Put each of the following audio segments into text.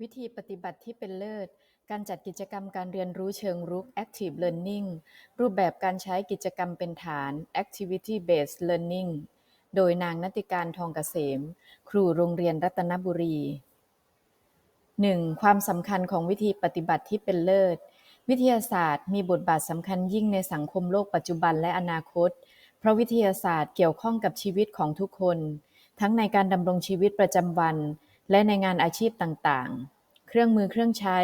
วิธีปฏิบัติที่เป็นเลิศ การจัดกิจกรรมการเรียนรู้เชิงรุก Active Learning รูปแบบการใช้กิจกรรมเป็นฐาน Activity Based Learning โดยนางนติการทองเกษม ครูโรงเรียนรัตนบุรี 1. ความสำคัญของวิธีปฏิบัติที่เป็นเลิศ วิทยาศาสตร์มีบทบาทสำคัญยิ่งในสังคมโลกปัจจุบันและอนาคต เพราะวิทยาศาสตร์เกี่ยวข้องกับชีวิตของทุกคน ทั้งในการดำรงชีวิตประจำวัน และในงานอาชีพต่างๆ เครื่องมือเครื่องใช้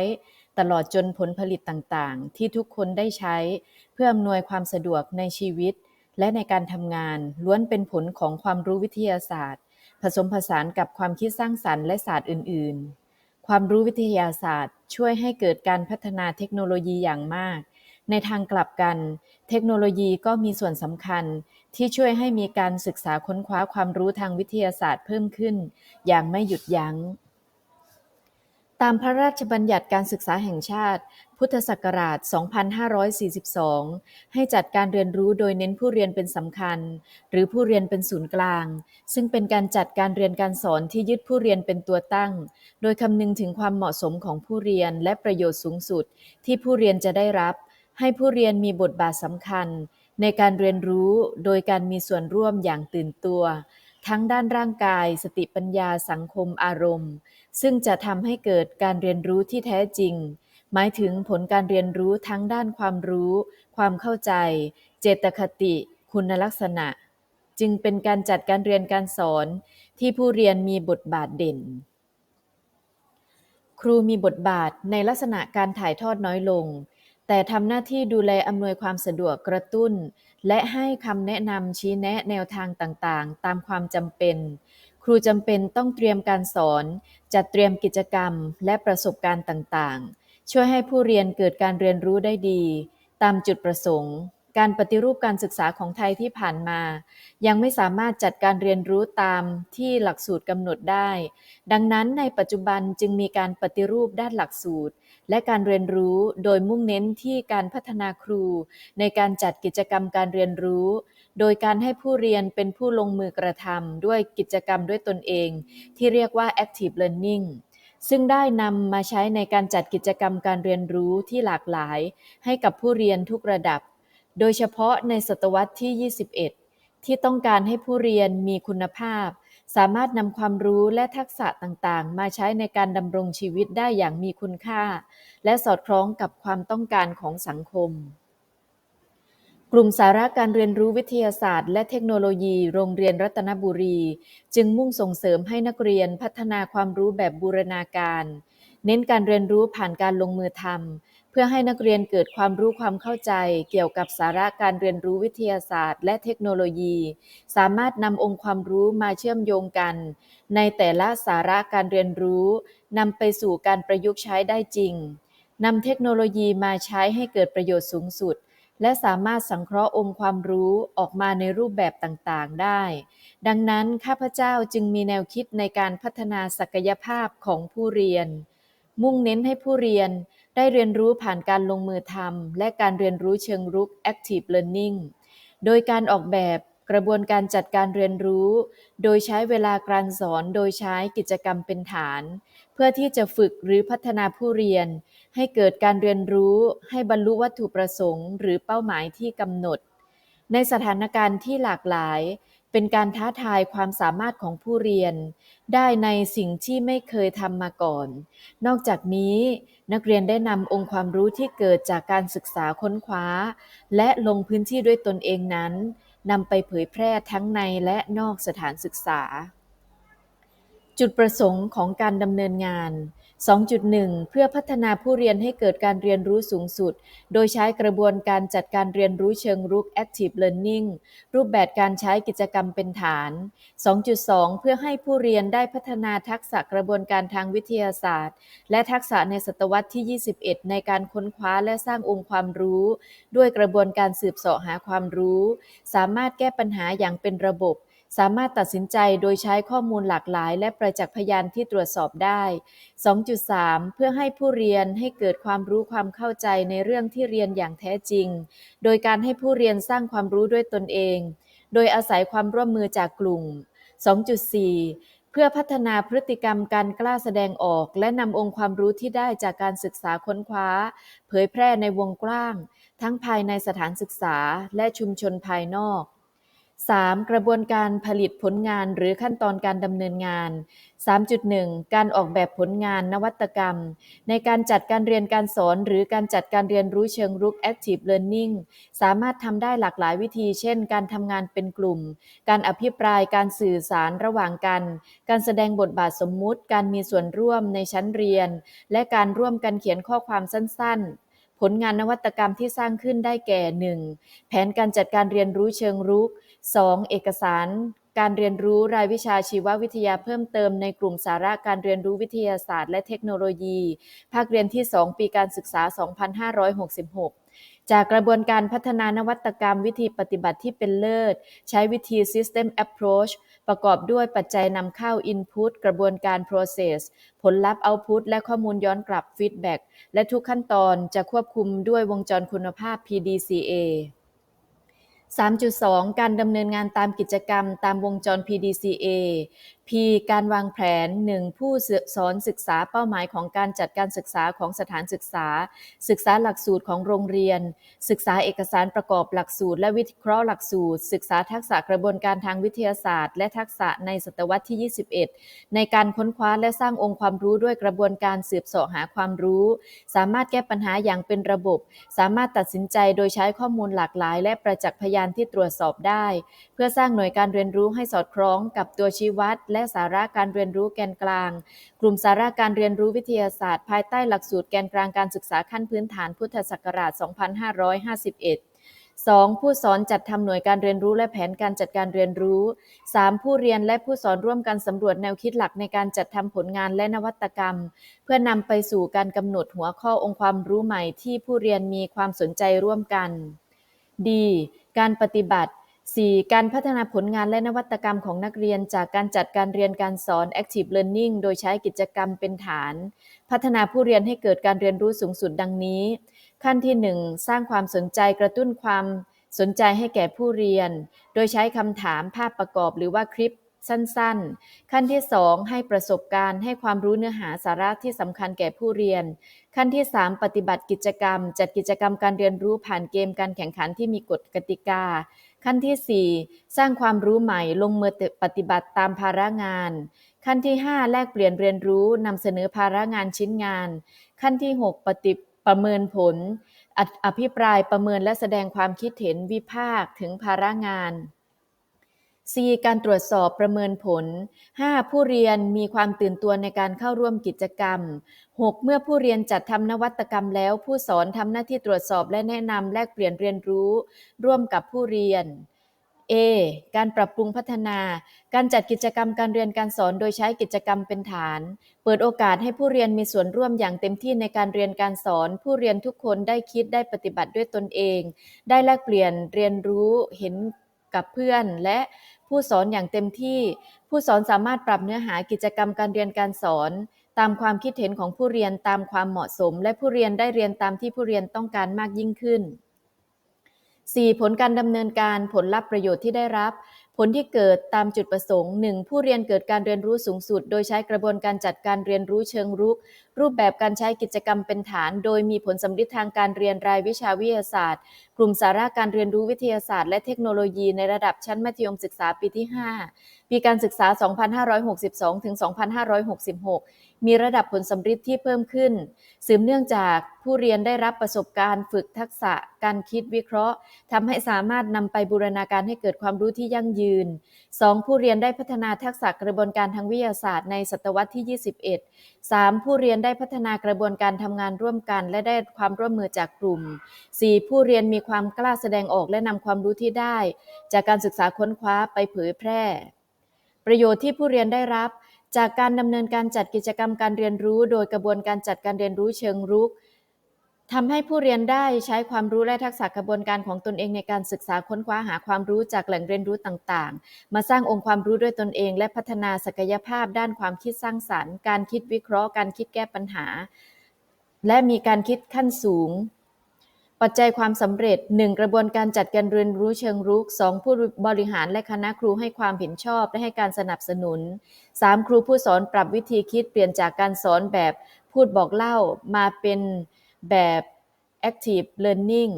ตลอดจนผลผลิตต่างๆ ที่ทุกคนได้ใช้ เพื่ออำนวยความสะดวกในชีวิต และในการทำงานล้วนเป็นผลของความรู้วิทยาศาสตร์ ผสมผสานกับความคิดสร้างสรรค์และศาสตร์อื่น ๆ ความรู้วิทยาศาสตร์ ช่วยให้เกิดการพัฒนาเทคโนโลยีอย่างมาก ในทางกลับกัน เทคโนโลยีก็มีส่วนสำคัญ ที่ช่วยให้มีการศึกษาค้นคว้าความรู้ทางวิทยาศาสตร์เพิ่มขึ้น อย่างไม่หยุดยัง้ง ตามพระราชบัญญัติการศึกษาแห่งชาติ พุทธศักราช 2542 ให้จัดการเรียนรู้โดยเน้นผู้เรียนเป็นสำคัญ หรือผู้เรียนเป็นศูนย์กลาง ซึ่งเป็นการจัดการเรียนการสอนที่ยึดผู้เรียนเป็นตัวตั้ง โดยคำนึงถึงความเหมาะสมของผู้เรียนและประโยชน์สูงสุด ที่ผู้เรียนจะได้รับให้ผู้เรียนมีบทบาทสำคัญ ในการเรียนรู้โดยการมีส่วนร่วมอย่างตื่นตัว ทั้งด้านร่างกาย สติปัญญาสังคมอารมณ์ ซึ่งจะทำให้เกิดการเรียนรู้ที่แท้จริง หมายถึงผลการเรียนรู้ทั้งด้านความรู้ ความเข้าใจ เจตคติ คุณลักษณะ จึงเป็นการจัดการเรียนการสอนที่ผู้เรียนมีบทบาทเด่น ครูมีบทบาทในลักษณะการถ่ายทอดน้อยลง แต่ทำหน้าที่ดูแลอำนวยความสะดวกกระตุ้น และให้คำแนะนำชี้แนะแนวทางต่างๆ ตามความจำเป็น ครูจำเป็นต้องเตรียมการสอน จัดเตรียมกิจกรรม และประสบการณ์ต่างๆ ช่วยให้ผู้เรียนเกิดการเรียนรู้ได้ดี ตามจุดประสงค์ การปฏิรูปการศึกษาของไทยที่ผ่านมา ยังไม่สามารถจัดการเรียนรู้ตามที่หลักสูตรกำหนดได้ ดังนั้นในปัจจุบันจึงมีการปฏิรูปด้านหลักสูตร และการเรียนรู้โดยมุ่งเน้นที่การพัฒนาครู ในการจัดกิจกรรมการเรียนรู้ โดยการให้ผู้เรียนเป็นผู้ลงมือกระทำด้วยกิจกรรมด้วยตนเอง ที่เรียกว่า active learning ซึ่งได้นำมาใช้ในการจัดกิจกรรมการเรียนรู้ที่หลากหลาย ให้กับผู้เรียนทุกระดับ โดยเฉพาะในศตวรรษที่ 21 ที่ต้องการให้ผู้เรียนมีคุณภาพ สามารถนำความรู้และทักษะต่างๆ มาใช้ในการดำรงชีวิตได้อย่างมีคุณค่า และสอดคล้องกับความต้องการของสังคม กลุ่มสาระการเรียนรู้วิทยาศาสตร์ และเทคโนโลยี โรงเรียนรัตนบุรี จึงมุ่งส่งเสริมให้นักเรียนพัฒนาความรู้แบบบูรณาการ เน้นการเรียนรู้ผ่านการลงมือทำ เพื่อให้นักเรียนเกิดความรู้ความเข้าใจ เกี่ยวกับสาระการเรียนรู้วิทยาศาสตร์ และเทคโนโลยี สามารถนำองค์ความรู้มาเชื่อมโยงกัน ในแต่ละสาระการเรียนรู้นำไปสู่การประยุกต์ใช้ได้จริงนำเทคโนโลยีมาใช้ให้เกิดประโยชน์สูงสุด และสามารถสังเคราะห์องค์ความรู้ออกมาในรูปแบบต่างๆ ได้ ดังนั้นข้าพเจ้าจึงมีแนวคิดในการพัฒนาศักยภาพของผู้เรียน มุ่งเน้นให้ผู้เรียน ได้เรียนรู้ผ่านการลงมือทำและการเรียนรู้เชิงรุก Active Learning โดยการออกแบบกระบวนการจัดการเรียนรู้ โดยใช้เวลาการสอนโดยใช้กิจกรรมเป็นฐาน เพื่อที่จะฝึกหรือพัฒนาผู้เรียน ให้เกิดการเรียนรู้ ให้บรรลุวัตถุประสงค์ หรือเป้าหมายที่กำหนด ในสถานการณ์ที่หลากหลาย เป็นการท้าทายความสามารถของผู้เรียนได้ในสิ่งที่ไม่เคยทำมาก่อน นอกจากนี้ นักเรียนได้นำองค์ความรู้ที่เกิดจากการศึกษาค้นคว้า และลงพื้นที่ด้วยตนเองนั้นนำไปเผยแพร่ทั้งในและนอกสถานศึกษา จุดประสงค์ของการดำเนินงาน 2.1 เพื่อพัฒนาผู้เรียนให้เกิดการเรียนรู้สูงสุด โดยใช้กระบวนการจัดการเรียนรู้เชิงรุก Active Learning รูปแบบการใช้กิจกรรมเป็นฐาน 2.2 เพื่อให้ผู้เรียนได้พัฒนาทักษะกระบวนการทางวิทยาศาสตร์ และทักษะในศตวรรษที่ 21 ในการค้นคว้าและสร้างองค์ความรู้ ด้วยกระบวนการสืบเสาะหาความรู้ สามารถแก้ปัญหาอย่างเป็นระบบ สามารถตัดสินใจโดยใช้ข้อมูลหลากหลาย และประจักษ์พยานที่ตรวจสอบได้ 2.3 เพื่อให้ผู้เรียนให้เกิดความรู้ความเข้าใจในเรื่องที่เรียนอย่างแท้จริง โดยการให้ผู้เรียนสร้างความรู้ด้วยตนเอง โดยอาศัยความร่วมมือจากกลุ่ม 2.4 เพื่อพัฒนาพฤติกรรมการกล้าแสดงออก และนำองค์ความรู้ที่ได้จากการศึกษาค้นคว้า เผยแพร่ในวงกว้าง ทั้งภายในสถานศึกษาและชุมชนภายนอก 3. กระบวนการผลิตผลงานหรือขั้นตอนการดำเนินงาน 3.1 การออกแบบผลงานนวัตกรรม ในการจัดการเรียนการสอน หรือการจัดการเรียนรู้เชิงรุก Active Learning สามารถทำได้หลากหลายวิธี เช่น การทำงานเป็นกลุ่ม การอภิปราย การสื่อสารระหว่างกัน การแสดงบทบาทสมมุติ การมีส่วนร่วมในชั้นเรียน และการร่วมกันเขียนข้อความสั้น ๆผลงานนวัตกรรมที่สร้างขึ้นได้แก่ 1. แผนการจัดการเรียนรู้เชิงรุก 2. เอกสารการเรียนรู้รายวิชาชีววิทยาเพิ่มเติมในกลุ่มสาระการเรียนรู้วิทยาศาสตร์และเทคโนโลยี ภาคเรียนที่ 2 ปีการศึกษา 2566 จากกระบวนการพัฒนานวัตกรรมวิธีปฏิบัติที่เป็นเลิศ ใช้วิธี System Approach ประกอบด้วยปัจจัยนำเข้า Input กระบวนการ Process ผลลัพธ์ Output และข้อมูลย้อนกลับ Feedback และทุกขั้นตอนจะควบคุมด้วยวงจรคุณภาพ PDCA 3.2 การดำเนินงานตามกิจกรรมตามวงจร PDCA P การวางแผน 1. ผู้สอนศึกษาเป้าหมายของการจัดการศึกษาของสถานศึกษา ศึกษาหลักสูตรของโรงเรียน ศึกษาเอกสารประกอบหลักสูตรและวิเคราะห์หลักสูตร ศึกษาทักษะกระบวนการทางวิทยาศาสตร์ และทักษะในศตวรรษที่ 21 ในการค้นคว้าและสร้างองค์ความรู้ด้วยกระบวนการสืบเสาะหาความรู้ สามารถแก้ปัญหาอย่างเป็นระบบ สามารถตัดสินใจโดยใช้ข้อมูลหลากหลาย และประจักษ์พยานที่ตรวจสอบได้ เพื่อสร้างหน่วยการเรียนรู้ให้สอดคล้องกับตัวชี้วัดและและสาระการเรียนรู้แกนกลาง กลุ่มสาระการเรียนรู้วิทยาศาสตร์ ภายใต้หลักสูตรแกนกลางการศึกษาขั้นพื้นฐานพุทธศักราช 2551 2. ผู้สอนจัดทำหน่วยการเรียนรู้และแผนการจัดการเรียนรู้ 3. ผู้เรียนและผู้สอนร่วมกันสำรวจแนวคิดหลักในการจัดทำผลงานและนวัตกรรม เพื่อนำไปสู่การกำหนดหัวข้อองค์ความรู้ใหม่ที่ผู้เรียนมีความสนใจร่วมกัน D. การปฏิบัติ 4. การพัฒนาผลงานและนวัตกรรมของนักเรียนจากการจัดการเรียนการสอน Active Learning โดยใช้กิจกรรมเป็นฐาน พัฒนาผู้เรียนให้เกิดการเรียนรู้สูงสุดดังนี้ ขั้นที่ 1 สร้างความสนใจกระตุ้นความสนใจให้แก่ผู้เรียน โดยใช้คำถามภาพประกอบหรือว่าคลิปสั้นๆ ขั้นที่ 2 ให้ประสบการณ์ให้ความรู้เนื้อหาสาระที่สำคัญแก่ผู้เรียน ขั้นที่ 3 ปฏิบัติกิจกรรม จัดกิจกรรมการเรียนรู้ผ่านเกมการแข่งขันที่มีกฎกติกา ขั้นที่ 4 สร้างความรู้ใหม่ลงมือปฏิบัติตามภาระงาน ขั้นที่ 5 แลกเปลี่ยนเรียนรู้นำเสนอภาระงานชิ้นงาน ขั้นที่ 6 ปฏิประเมินผล อภิปรายประเมินและแสดงความคิดเห็นวิพากษ์ถึงภาระงาน C การตรวจสอบประเมินผล 5. ผู้เรียนมีความตื่นตัวในการเข้าร่วมกิจกรรม 6. เมื่อผู้เรียนจัดทำนวัตกรรมแล้ว ผู้สอนทำหน้าที่ตรวจสอบและแนะนำแลกเปลี่ยนเรียนรู้ ร่วมกับผู้เรียน A การปรับปรุงพัฒนา การจัดกิจกรรมการเรียนการสอนโดยใช้กิจกรรมเป็นฐาน เปิดโอกาสให้ผู้เรียนมีส่วนร่วมอย่างเต็มที่ในการเรียนการสอน ผู้เรียนทุกคนได้คิดได้ปฏิบัติด้วยตนเอง ได้แลกเปลี่ยนเรียนรู้เห็น กับเพื่อน และผู้สอนอย่างเต็มที่ ผู้สอนสามารถปรับเนื้อหากิจกรรมการเรียนการสอน ตามความคิดเห็นของผู้เรียนตามความเหมาะสม และผู้เรียนได้เรียนตามที่ผู้เรียนต้องการมากยิ่งขึ้น 4. ผลการดำเนินการผลลัพธ์ประโยชน์ที่ได้รับ ผลที่เกิดตามจุดประสงค์ 1. ผู้เรียนเกิดการเรียนรู้สูงสุด โดยใช้กระบวนการจัดการเรียนรู้เชิงรุก รูปแบบการใช้กิจกรรมเป็นฐาน โดยมีผลสำลิดทางการเรียนรายวิชาวิทยาศาสตร์ กลุ่มสาระการเรียนรู้วิทยาศาสตร์ และเทคโนโลยีในระดับชั้นมัธยมศึกษาปีที่ 5 ปีการศึกษา 2562ถึง2566 มีระดับผลสำลิดที่เพิ่มขึ้น สืบเนื่องจากผู้เรียนได้รับประสบการณ์ ฝึกทักษะการคิดวิเคราะห์ทำให้สามารถนำไปบูรณาการให้เกิดความรู้ที่ยั่งยืน 2. ผู้เรียนได้พัฒนาทักษะกระบวนการทางวิทยาศาสตร์ในศตวรรษที่ 21 3. ผู้เรียนได้พัฒนากระบวนการทำงานร่วมกัน และได้ความร่วมมือจากกลุ่ม 4. ผู้เรียนมีความกล้าแสดงออกและนำความรู้ที่ได้ จากการศึกษาค้นคว้าไปเผยแพร่ ประโยชน์ที่ผู้เรียนได้รับ จากการดำเนินการจัดกิจกรรมการเรียนรู้ โดยกระบวนการจัดการเรียนรู้เชิงรุกทำให้ผู้เรียนได้ใช้ความรู้และทักษะกระบวนการของตนเองในการศึกษาค้นคว้าหาความรู้จากแหล่งเรียนรู้ต่างๆ มาสร้างองค์ความรู้ด้วยตนเอง และพัฒนาศักยภาพด้านความคิดสร้างสรรค์ การคิดวิเคราะห์ การคิดแก้ปัญหา และมีการคิดขั้นสูง ปัจจัยความสำเร็จ 1. กระบวนการจัดการเรียนรู้เชิงรุก 2. ผู้บริหารและคณะครูให้ความเห็นชอบและให้การสนับสนุน 3. ครูผู้สอนปรับวิธีคิดเปลี่ยนจากการสอนแบบพูดบอกเล่ามาเป็นแบบ active learning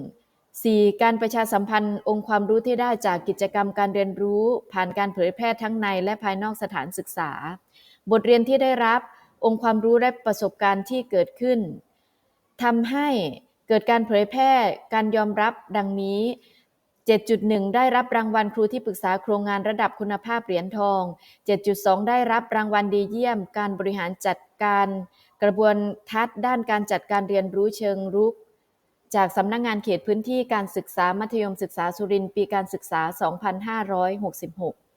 4. การประชาสัมพันธ์องค์ความรู้ที่ได้จากกิจกรรมการเรียนรู้ ผ่านการเผยแพร่ทั้งในและภายนอกสถานศึกษา บทเรียนที่ได้รับองค์ความรู้และประสบการณ์ที่เกิดขึ้นทำให้ เกิดการเผยแพร่การยอมรับดังนี้ 7.1 ได้รับรางวัลครูที่ปรึกษาโครงงานระดับคุณภาพเหรียญทอง 7.2 ได้รับรางวัลดีเยี่ยม การบริหารจัดการ กระบวนทัศน์ด้านการจัดการเรียนรู้เชิงรุก จากสำนักงงานเขตพื้นที่การศึกษามัธยมศึกษาสุรินทร์ปีการศึกษา 2566